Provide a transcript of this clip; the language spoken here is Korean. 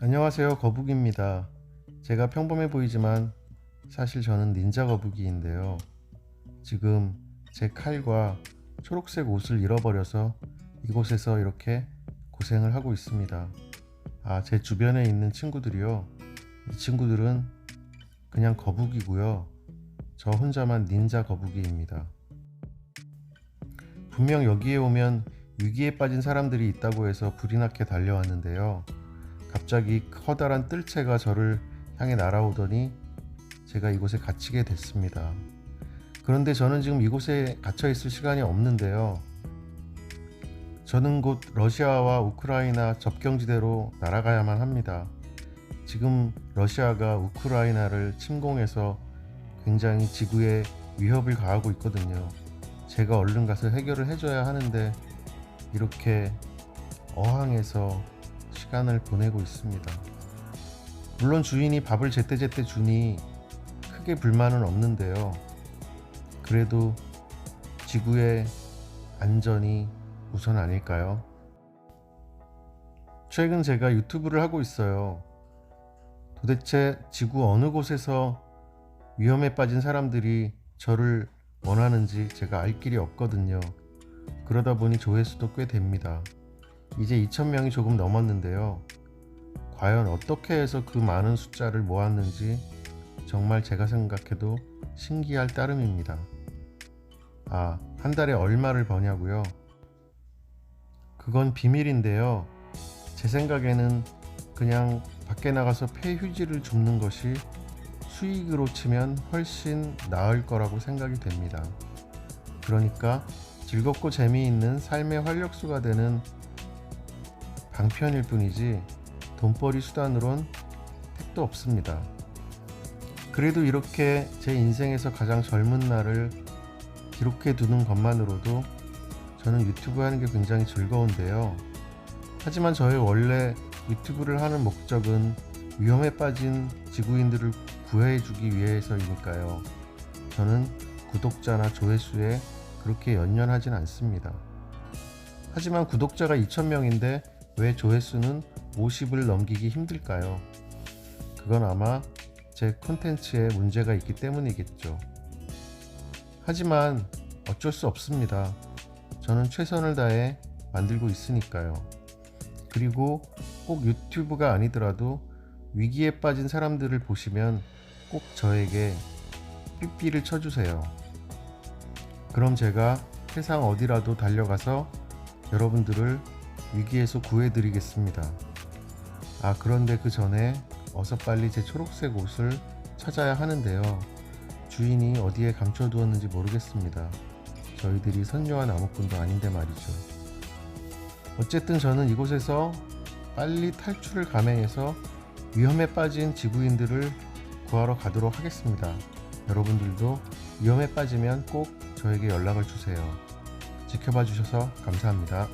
안녕하세요. 거북입니다. 제가 평범해 보이지만 사실 저는 닌자 거북이인데요. 지금 제 칼과 초록색 옷을 잃어버려서 이곳에서 이렇게 고생을 하고 있습니다. 아, 제 주변에 있는 친구들이요. 이 친구들은 그냥 거북이고요. 저 혼자만 닌자 거북이입니다. 분명 여기에 오면 위기에 빠진 사람들이 있다고 해서 불이 나게 달려왔는데요. 갑자기 커다란 뜰채가 저를 향해 날아오더니 제가 이곳에 갇히게 됐습니다. 그런데 저는 지금 이곳에 갇혀 있을 시간이 없는데요. 저는 곧 러시아와 우크라이나 접경지대로 날아가야만 합니다. 지금 러시아가 우크라이나를 침공해서 굉장히 지구에 위협을 가하고 있거든요. 제가 얼른 가서 해결을 해줘야 하는데 이렇게 어항에서 시간을 보내고 있습니다. 물론 주인이 밥을 제때제때 주니 크게 불만은 없는데요. 그래도 지구의 안전이 우선 아닐까요? 최근 제가 유튜브를 하고 있어요. 도대체 지구 어느 곳에서 위험에 빠진 사람들이 저를 원하는지 제가 알 길이 없거든요. 그러다 보니 조회수도 꽤 됩니다. 이제 2,000명이 조금 넘었는데요. 과연 어떻게 해서 그 많은 숫자를 모았는지 정말 제가 생각해도 신기할 따름입니다. 아, 한 달에 얼마를 버냐고요? 그건 비밀인데요. 제 생각에는 그냥 밖에 나가서 폐휴지를 줍는 것이 수익으로 치면 훨씬 나을 거라고 생각이 됩니다. 그러니까 즐겁고 재미있는 삶의 활력소가 되는 방편일 뿐이지 돈벌이 수단으론 택도 없습니다. 그래도 이렇게 제 인생에서 가장 젊은 날을 기록해 두는 것만으로도 저는 유튜브 하는 게 굉장히 즐거운데요. 하지만 저의 원래 유튜브를 하는 목적은 위험에 빠진 지구인들을 구해주기 위해서이니까요. 저는 구독자나 조회수에 그렇게 연연하진 않습니다. 하지만 구독자가 2,000명인데 왜 조회수는 50을 넘기기 힘들까요? 그건 아마 제 콘텐츠에 문제가 있기 때문이겠죠. 하지만 어쩔 수 없습니다. 저는 최선을 다해 만들고 있으니까요. 그리고 꼭 유튜브가 아니더라도 위기에 빠진 사람들을 보시면 꼭 저에게 삐삐를 쳐주세요. 그럼 제가 세상 어디라도 달려가서 여러분들을 위기에서 구해드리겠습니다. 아, 그런데 그 전에 어서 빨리 제 초록색 옷을 찾아야 하는데요. 주인이 어디에 감춰두었는지 모르겠습니다. 저희들이 선녀한 나무꾼도 아닌데 말이죠. 어쨌든 저는 이곳에서 빨리 탈출을 감행해서 위험에 빠진 지구인들을 구하러 가도록 하겠습니다. 여러분들도 위험에 빠지면 꼭 저에게 연락을 주세요. 지켜봐 주셔서 감사합니다.